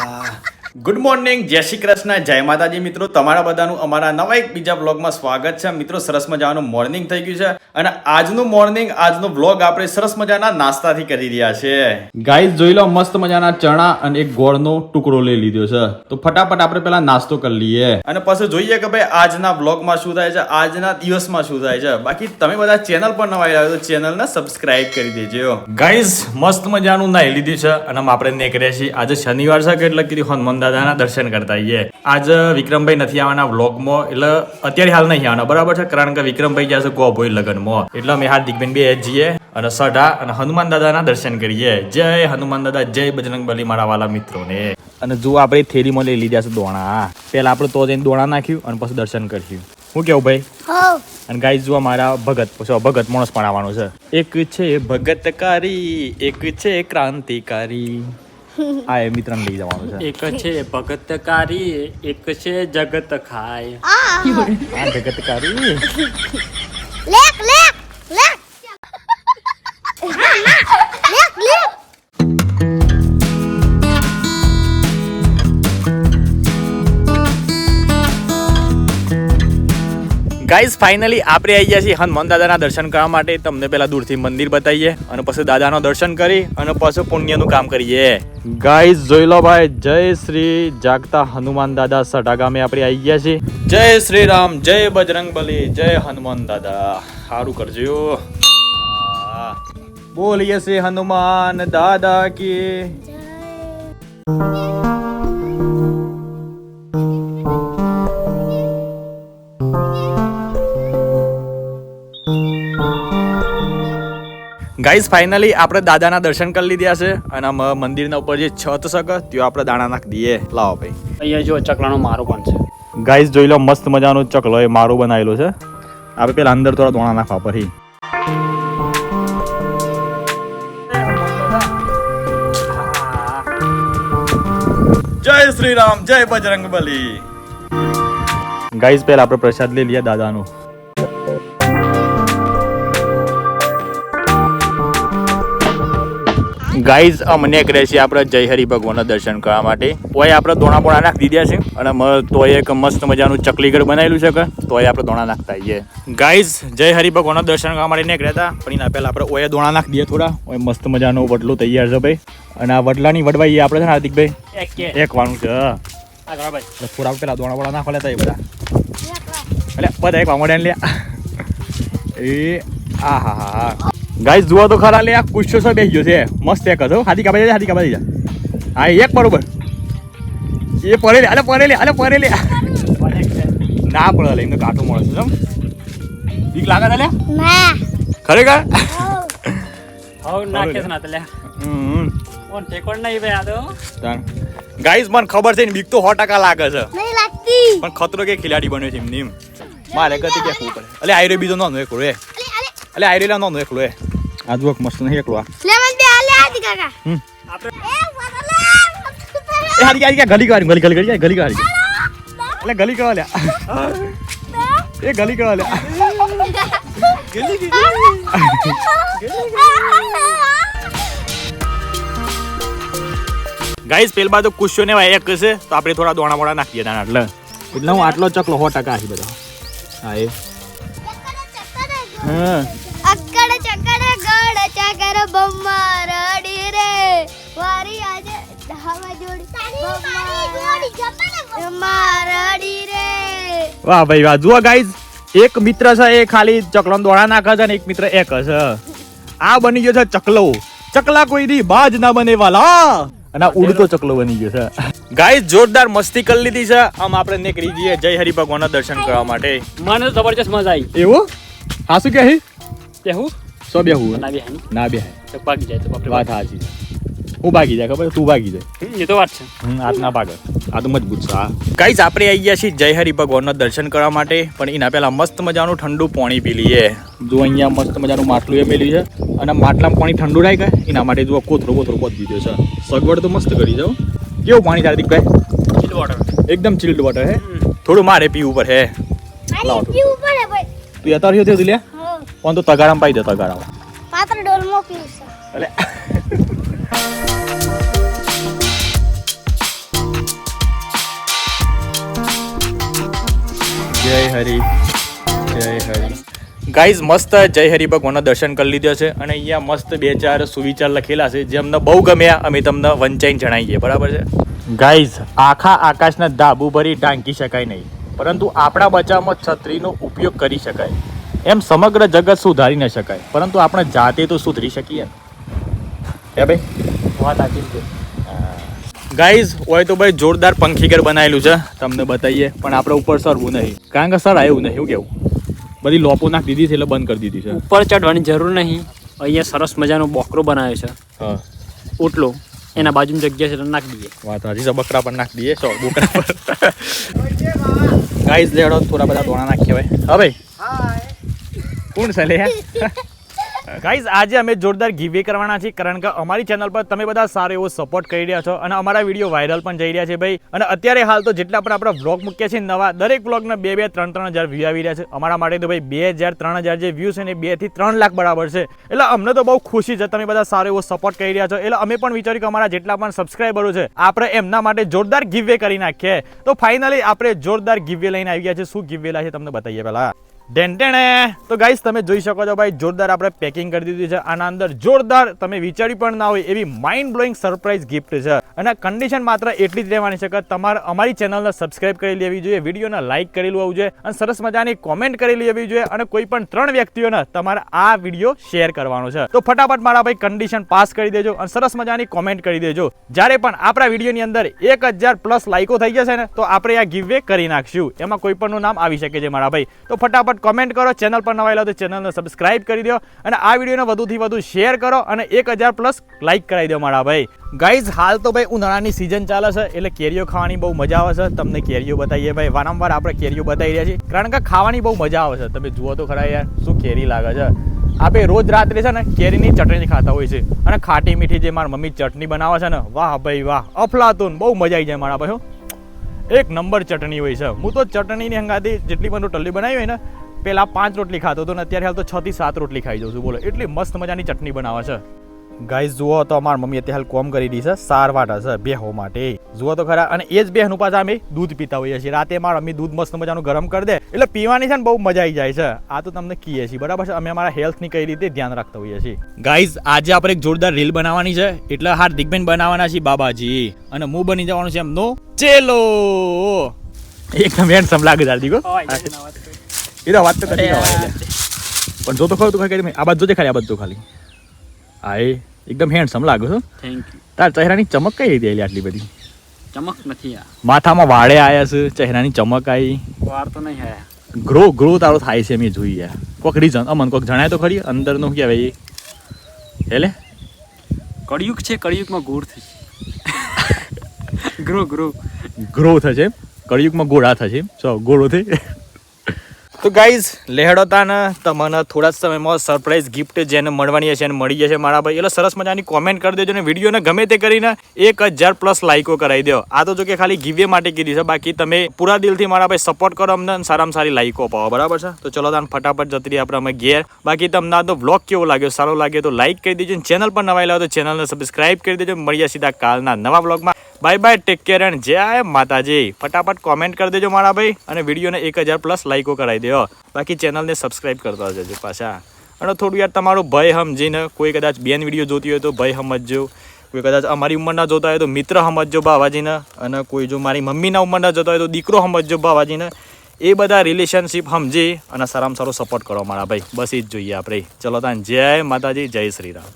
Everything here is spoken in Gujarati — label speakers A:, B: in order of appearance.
A: uh, ગુડ મોર્નિંગ જય શ્રી કૃષ્ણ, જય માતાજી મિત્રો. તમારા બધાનું અમારા નવા એક બીજા બ્લોગમાં સ્વાગત છે. મિત્રો, સરસ મજાનું મોર્નિંગ થઈ ગયું છે. અને આજનું મોર્નિંગ આજનો બ્લોગ આપણે સરસ મજાના નાસ્તાથી કરી રહ્યા છે. ગાઈસ જોઈ લો, મસ્ત મજાના ચણા અને એક ગોળનો ટુકડો લઈ લીધો છે. તો ફટાફટ આપણે પેલા નાસ્તો કરી લઈએ. અને પછી જોઈએ કે ભાઈ, આજના બ્લોગમાં શું થાય છે, આજના દિવસમાં શું થાય છે. બાકી તમે બધા ચેનલ પર નવા આવ્યા તો ચેનલને સબસ્ક્રાઇબ કરી દેજો. ગાઈઝ મસ્ત મજાનું નાઈ લીધું છે. અને આપણે નીકળ્યા છીએ. આજે શનિવાર છે કે એટલે કીધું હનુમાન દાદાના દર્શન કરતા આવીએ આજે વિક્રમભાઈ નથી આવવાના વ્લોગમાં એટલે અત્યારે હાલ નહીં આવવાના. બરાબર છે? કારણ કે વિક્રમભાઈ ગયા છે ગોભોઈ લગ્નમાં. એટલે અમે હાર્દિકબેન બે જઈએ અને સઢા અને હનુમાન દાદાના દર્શન કરીએ. જય હનુમાન દાદા જય બજરંગ બલી મારા વાલા મિત્રોને. અને જો આપણે થેલીમાં લઈ લીધા છે દોણા. પેલા આપણે તો જઈને દોણા નાખ્યું અને પછી દર્શન કર્યું. શું કેવું ભાઈ? અને ગાય જો મારા ભગત પછી ભગત માણસ પણ આવવાનો છે. એક છે ભગતકારી એક છે ક્રાંતિકારી. આ એ મિત્રને લઈ જવાનું છે.
B: એક છે ભગતકારી એક છે જગત ખાય
A: આ જગતકારી.
C: Lake lake lake
A: guys finally આપણે આવી ગયા છીએ હનુમાન દાદાના દર્શન કરવા માટે. તમને પહેલા દૂરથી મંદિર બતાવીએ અને પછી દાદાનો દર્શન કરી અને પછી પુણ્યનું કામ કરીએ. ગાઈઝ જોઈ લો ભાઈ જય શ્રી જાગતા હનુમાન દાદા સઢા ગામે આપણે આવી ગયા છીએ. જય શ્રી રામ જય બજરંગ બલી જય હનુમાન દાદા. સારું કરજો. બોલીએ શ્રી હનુમાન દાદા કી. ગાઈઝ ફાઇનલી આપણે દાદાના દર્શન કરી લીધા છે અને મંદિરના ઉપર જે છત શક ત્યાં આપણે દાણા નાખી દઈએ. લાવો ભાઈ.
B: અહીંયા જો ચકલાનો મારો પણ છે.
A: ગાઈઝ જોઈ લો મસ્ત મજાનો ચકલો એ મારો બનાવેલો છે. આપણે પેલા અંદર થોડા દોણા નાખવા પછી. જય શ્રી રામ જય બજરંગ બલી ગાઈઝ પહેલા આપણે પ્રસાદ લઈ લઈએ દાદાનું. ગાઈઝ અમને કરે છે આપણે જય હરિ ભગવાનના દર્શન કરવા માટે. તોય આપણે દોણા બોણા નાખી દીધા છે અને તોય એક મસ્ત મજાનું ચકલીગઢ બનાવેલું છે કે? તોય આપણે દોણા નાખતા આવીએ ગાઈઝ જય હરિ ભગવાનના દર્શન કરવા માટે નીકળ્યા હતા. પણ એના પહેલાં આપણે ઓય દોણા નાખી દઈએ થોડા. ઓય મસ્ત મજાનું વડલું તૈયાર છે ભાઈ. અને આ વડલાની વડવાઈ આપણે છે ને હાર્દિકભાઈ
B: એક કે.
A: એક વાનું છે
B: હા. ભાઈ.
A: થોડા પેલા દોણા બોણા નાખવા લેતા એ બધા. એટલે બધા એક વામોડે લે. એ આ હા હા હા. ગાઈસ જુઓ તો ખરા લે આ કુશો સો બેસી ગયો છે. મસ્ત એક હતો. હાથી કાપા જાય હાથી કાપી જાય હા એક બરોબર. એ પડે લે અલે પડે લે અલે પડે લે. ના પડે લે એમને કાઠું મળે છે સમ બીક લાગે છે લે?
C: ના.
A: ખરેખર?
C: હો
B: ના નાખે છે ના તલે
A: હમ.
B: ઓન ટેકોડ નહીં ભાઈ આ તો?
A: ગાઈસ મને ખબર છે ને બીક તો સો ટકા લાગે છે.
C: નહીં લાગતી.
A: પણ ખતરો કે ખેલાડી બન્યો છે એમની નીમ મારે ગતિ કે પડે. અલે આયરો બીજો નો એકલો એ.
C: અલે અલે.
A: અલે આયરેલા નો એકલો એ. આ જુઓ મસ્ત નહીં એકલો
C: લેમન બે આલે આદી કાકા.
A: હમ.
B: આપણે
C: એ
A: હારી ગયા ગલી કાઢી ગલી ગલી ગલી ગલી કાઢી એટલે ગલી કરવા લ્યા. એ ગલી કરવા લ્યા. ગાઈસ પેલ બાદ કુશ્યો ને એક છે તો આપણે થોડા દોણા મોડા નાખીએ દાણા એટલે. એટલે હું આટલો ચકલો સો ટકા આહી બધો. હા એ. હા.
C: બમ્મા રડી રે. વારી આજે ધાવા જોડી. બમ્મા રડી રે.
A: વાહ ભાઈ વાહ. જુઓ ગાઈઝ એક મિત્ર છે એ ખાલી ચકલો દોડા નાખે છે અને એક મિત્ર એક છે. આ બની ગયો છે ચકલો. ચકલા કોઈ દી બાજ ના બને વાલા. અને ઉડતો ચકલો બની ગયો છે. ગાઈઝ જોરદાર મસ્તી કરી લીધી છે. આમ આપણે નીકળી જઈએ જય હરિ ભગવાનના દર્શન કરવા માટે.
B: મને તો જબરજસ્ત મજા આવી.
A: એવું? હા શું કહે
B: કે હું?
A: સો
B: બે હું?
A: ના બે
B: તો ભાગી જાય તો
A: વાત સાચી હું ભાગી જાય ખબર? તું ભાગી જાય.
B: એ તો વાત છે.
A: હમ, હાથ ના ભાગે. આ તો મજબૂત છે હા. ગાઈઝ આપણે આવી ગયા છીએ જય હરિ ભગવાનના દર્શન કરવા માટે પણ એના પહેલા મસ્ત મજાનું ઠંડુ પાણી પી લઈએ. જો અહીંયા મસ્ત મજાનું માટલું એ મેલ્યું છે અને માટલામાં પાણી ઠંડુ રાખ એના માટે જો કોથરો કોથરો પોત દીધો છે. સગવડ તો મસ્ત કરી જાઓ કેવું પાણી ચાલતી
B: ભાઈ ચીલ્ડ વોટર
A: એકદમ ચિલ્ડ વોટર હે? થોડું મારે પીવું પર હે? તો. અત્યારે થયો તું લે કોણ તો તગારામાં પાઈ દે તગારામાં
C: પાત્ર ડોલ મોકલીશ અલે
A: જય હરી જય હરી ગાઈઝ મસ્ત જય હરી ભગવાનના દર્શન કરી લીધા છે અને અહીંયા મસ્ત બે ચાર સુવિચાર લખેલા છે જે અમને બહુ ગમ્યા અમે તમને વંચાઈને જણાવીએ બરાબર છે ગાઈઝ આખા આકાશના ધાબુ ભરી ટાંકી શકાય નહીં પરંતુ આપણા બચાવમાં છત્રીનો ઉપયોગ કરી શકાય એમ સમગ્ર જગત સુધારી ન શકાય. પરંતુ આપણે જાતે તો સુધરી શકીએ. હે ભાઈ?
B: વાત સાચી છે.
A: ગાઈઝ હોય તો ભાઈ જોરદાર પંખીગર બનાવેલું છે. તમને બતાવીએ. પણ આપણે ઉપર સરવું નહીં. કારણ કે સર આવ્યું નહીં એવું કેવું? બધી લોપો નાખ દીધી છે એટલે બંધ કરી દીધી છે.
B: ઉપર ચડવાની જરૂર નહીં. અહીંયા સરસ મજાનો બોકરો બનાવ્યો છે.
A: હા.
B: ઓટલો. એના બાજુની જગ્યા છે એટલે નાખી દઈએ.
A: વાત હજી તો બકરા પણ નાખી દઈએ. સો બોકરા પર. ગાઈઝ લેડો થોડા બધા દોણા નાખ્યા ભાઈ. હા ભાઈ? કોણ છે લે? ગાઈઝ આજે અમે જોરદાર ગીવે કરવાના છીએ કારણ કે અમારી ચેનલ પર તમે બધા સારો એવો સપોર્ટ કરી રહ્યા છો અને અમારા વીડિયો વાયરલ પણ જઈ રહ્યા છે ભાઈ. અને અત્યારે હાલ તો જેટલા પણ આપણા વ્લોગ મૂક્યા છે નવા દરેક વ્લોગના બે બે ત્રણ ત્રણ હજાર વ્યૂ આવી રહ્યા છે. અમારા માટે તો ભાઈ બે હજાર ત્રણ હજાર જે વ્યૂ છે ને બેથી ત્રણ લાખ બરાબર છે. એટલે અમને તો બહુ ખુશી છે તમે બધા સારો એવો સપોર્ટ કરી રહ્યા છો. એટલે અમે પણ વિચાર્યું કે અમારા જેટલા પણ સબસ્ક્રાઈબરો છે આપણે એમના માટે જોરદાર ગીવે કરી નાખીએ. તો ફાઇનલી આપણે જોરદાર ગીવે લઈને આવી ગયા છે શું ગીવે છે તમને બતાવીએ પહેલા. ઢેંટેણે તો ગાઈસ, તમે જોઈ શકો છો ભાઈ, જોરદાર આપણે પેકિંગ કરી દીધી છે. આના અંદર જોરદાર તમે વિચારી પણ ના હોય એવી માઇન્ડ બ્લોઈંગ સરપ્રાઈઝ ગિફ્ટ છે. અને કન્ડિશન માત્ર એટલી જ રહેવાની છે કે તમારે અમારી ચેનલને સબસ્ક્રાઇબ કરી લેવી જોઈએ, વિડીયોને લાઇક કરી હોવું જોઈએ, અને સરસ મજાની કોમેન્ટ કરી લેવી જોઈએ, અને કોઈ પણ ત્રણ વ્યક્તિઓને તમારે આ વીડિયો શેર કરવાનો છે. તો ફટાફટ મારા ભાઈ કન્ડિશન પાસ કરી દેજો અને સરસ મજાની કોમેન્ટ કરી દેજો. જ્યારે પણ આપણા વિડીયોની અંદર એક હજાર પ્લસ લાઇકો થઈ જશે ને, તો આપણે આ ગિવ કરી નાખશું. એમાં કોઈ પણનું નામ આવી શકે છે મારા ભાઈ. તો ફટાફટ કોમેન્ટ કરો ચેનલ પર નવા તો ચેનલને સબસ્ક્રાઇબ કરી દો અને આ વિડીયોને વધુથી વધુ શેર કરો અને એક હજાર પ્લસ લાઇક કરાવી દો મારા ભાઈ. ગાઈઝ હાલ તો ભાઈ ઉનાળાની સિઝન ચાલે છે, એટલે કેરીઓ ખાવાની બહુ મજા આવે છે. તમને કેરીઓ બતાવીએ ભાઈ. વારંવાર આપણે કેરીઓ બતાવી રહ્યા છીએ. કારણ કે ખાવાની બહુ મજા આવે છે. તમે જુઓ તો ખરા યાર, શું કેરી લાગે છે. આપણે રોજ રાત્રે છે ને કેરીની ચટણી ખાતા હોય છે. અને ખાટી મીઠી જે મારી મમ્મી ચટણી બનાવે છે ને, વાહ ભાઈ વાહ, અફલાતુન, બહુ મજા આવી જાય મારા ભાઈ એક નંબર ચટણી હોય છે. હું તો ચટણીની હંગાથી જેટલી પણ ટલ્લી બનાવી હોય ને પેલા પાંચ રોટલી ખાતો હતો ને અત્યારે હાલ તો છ થી સાત રોટલી ખાઈ જાઉં છું. બોલો, એટલી મસ્ત મજાની ચટણી બનાવે છે. ગાઈઝ જુઓ તો અમારા મમ્મી અત્યારે હાલ કોમ કરી દી છે, સાર વાટા છે, બેહો માટે. જુઓ તો ખરા, અને એ જ બેહનું પાછા અમે દૂધ પીતા હોઈએ છીએ. રાતે મારા મમ્મી દૂધ મસ્ત મજાનું ગરમ કરી દે, એટલે પીવાની છે ને બહુ મજા આવી જાય છે. આ તો તમને કહીએ છીએ, બરાબર છે? અમે અમારા હેલ્થની કઈ રીતે ધ્યાન રાખતા હોઈએ છીએ. ગાઈઝ આજે આપણે એક જોરદાર રીલ બનાવવાની છે, એટલે હાર્દિકબેન બનાવવાના છીએ બાબાજી. અને હું બની જવાનું છે એમનો ચેલો. એકદમ હેન્ડસમ લાગે હાર્દિકો એ તો વાત તો કરી પણ જો તો ખરું તો ખરી આ જોજે ખાલી આ બધું ખાલી. હા એ એકદમ હેન્ડસમ લાગો છો.
B: થેન્ક યુ
A: તાર ચહેરાની ચમક કઈ રીતે આવી આટલી બધી?
B: ચમક નથી આ.
A: માથામાં વાળે આયા છે ચહેરાની ચમક આવી
B: વાર તો નહીં આયા.
A: ગ્રો ગ્રો તારો થાય છે મેં જોઈ યાર. કોઈક રીઝન અમન કોઈક જણાય તો ખરી અંદરનું કહેવાય એટલે
B: કળિયુગ છે કળિયુગમાં ગોળ થઈ ગ્રો ગ્રો
A: ગ્રો થશે કળિયુગમાં ગોળા થશે સો ગોળો થઈ તો ગાઈઝ લેહડો તાને તમને થોડા સમયમાં સરપ્રાઈઝ ગિફ્ટ જેને મળવાની હશે એને મળી જશે મારા ભાઈ. એટલે સરસ મજાની કોમેન્ટ કરી દેજો ને વિડીયોને ગમે તે કરીને એક હજાર પ્લસ લાઇકો કરાવી દો. આ તો જો કે ખાલી ગીવે માટે કીધી છે. બાકી તમે પૂરા દિલથી મારા ભાઈ સપોર્ટ કરો અમને સારામાં સારી લાઇકો પાવો બરાબર છે? તો ચલો તાન ફટાફટ જતી રહી આપણે અમે ઘેર. બાકી તમને આ તો બ્લોગ કેવો લાગ્યો? સારો લાગ્યો તો લાઇક કરી દેજો ચેનલ પર નવા લાવો તો ચેનલને સબસ્ક્રાઇબ કરી દેજો. મળીએ સીધા કાલના નવા બ્લોગમાં bye bye take care and જય માતાજી. ફટાફટ કોમેન્ટ કરી દેજો મારા ભાઈ અને વિડીયોને એક હજાર પ્લસ લાઈકો કરાવી દેજો બાકી ચેનલને સબસ્ક્રાઇબ કરતા જજો પાછા. અને થોડું યાર તમારું ભય સમજીને કોઈ કદાચ બેન વીડિયો જોતી હોય તો ભય સમજજો. કોઈ કદાચ અમારી ઉંમરના જોતા હોય તો મિત્ર સમજજો બાવાજીને. અને કોઈ જો મારી મમ્મીના ઉંમરના જોતા હોય તો દીકરો સમજજો બાવાજીને. એ બધા રિલેશનશિપ સમજી અને સારામાં સારો સપોર્ટ કરો મારા ભાઈ. બસ એ જ જોઈએ આપણે. ચલો તાન, જય માતાજી, જય શ્રી રામ.